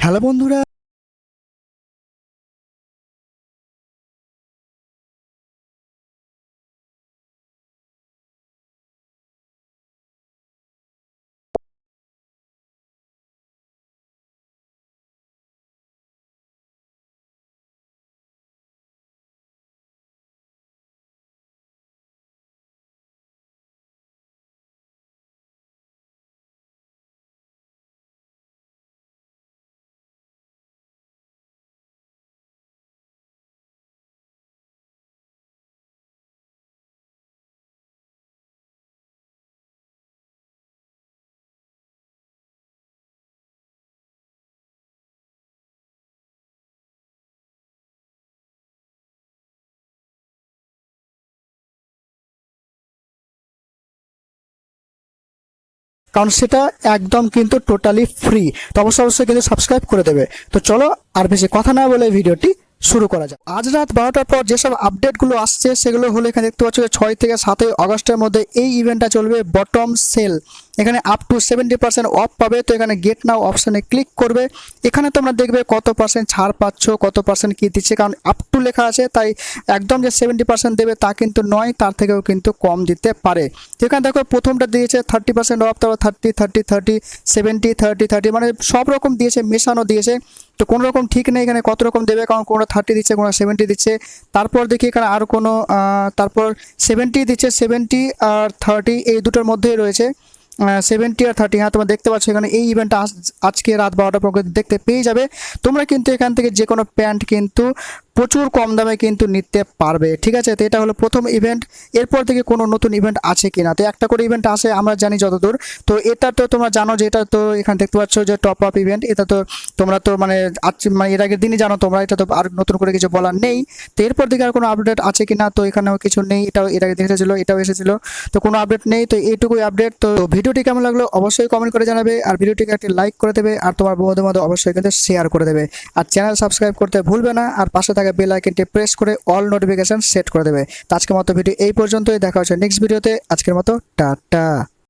Hello বন্ধুরা কারণ সেটা একদম কিন্তু টোটালি ফ্রি তো অবশ্যই অবশ্যই কিন্তু সাবস্ক্রাইব করে দেবে। তো চলো আর বেশি কথা না বলে ভিডিওটি শুরু করা যাক। আজ রাত বারোটার পর যেসব আপডেটগুলো আসছে, সেগুলো হলো এখানে দেখতে পাচ্ছ যে ছয় থেকে সাতই আগস্টের মধ্যে এই ইভেন্টটা চলবে বটম সেল এখানে up to seventy percent off পাবে, তো এখানে গেট নাও অপশানে ক্লিক করবে। এখানে তোমরা দেখবে কত পার্সেন্ট ছাড় পাচ্ছ, কত পার্সেন্ট কী দিচ্ছে, কারণ আপ টু লেখা আছে, তাই একদম যে সেভেন্টি পার্সেন্ট দেবে তা কিন্তু নয়, তার থেকেও কিন্তু কম দিতে পারে। এখানে দেখো প্রথমটা দিয়েছে থার্টি পার্সেন্ট অফ তারপর thirty thirty thirty seventy thirty thirty মানে সব রকম দিয়েছে, মেশানো দিয়েছে। তো কোনো রকম ঠিক নেই এখানে কত রকম দেবে কারণ কোনো থার্টি দিচ্ছে, কোনো সেভেন্টি দিচ্ছে। তারপর দেখি এখানে আর কোনো তারপর সেভেন্টি দিচ্ছে সেভেন্টি আর থার্টি এই দুটোর মধ্যেই রয়েছে। সেভেন্টি আর থার্টি হ্যাঁ তোমরা দেখতে পাচ্ছ এখানে এই ইভেন্টটা আজকে রাত বারোটা পর্যন্ত দেখতে পেয়ে যাবে। তোমরা কিন্তু এখান থেকে যে কোনো প্যান্ট কিন্তু প্রচুর কম দামে কিন্তু নিতে পারবে। ঠিক আছে? তো এটা হলো প্রথম ইভেন্ট এরপর থেকে কোনো নতুন ইভেন্ট আছে কিনা? তো একটা করে ইভেন্ট আসে আমরা জানি যতদূর। তো এটা তো তোমরা জানো যে এটা তো এখানে দেখতে পাচ্ছ যে টপ আপ ইভেন্ট এটা তো তোমরা তো মানে মানে এর আগের দিনই জানো তোমরা, এটা তো আর নতুন করে কিছু বলার নেই। তো এরপর দিকে আর কোনো আপডেট আছে কিনা? তো এখানেও কিছু নেই। এটাও এর আগে দেখেছিল, এটাও এসেছিল। তো কোনো আপডেট নেই, তো এইটুকুই আপডেট তো ভিডিওটি কেমন লাগল অবশ্যই কমেন্ট করে জানাবে। আর ভিডিওটিকে একটি লাইক করে দেবে। আর তোমার বন্ধুদের মধ্যে অবশ্যই কিন্তু শেয়ার করে দেবে। আর চ্যানেল সাবস্ক্রাইব করতে ভুলবে না। আর পাশে থাকা বেল আইকনটি প্রেস করে অল নোটিফিকেশন সেট করে দেবে। আজকের মতো ভিডিও এই পর্যন্তই। দেখা হচ্ছে নেক্সট ভিডিওতে আজকের মতো, টাটা।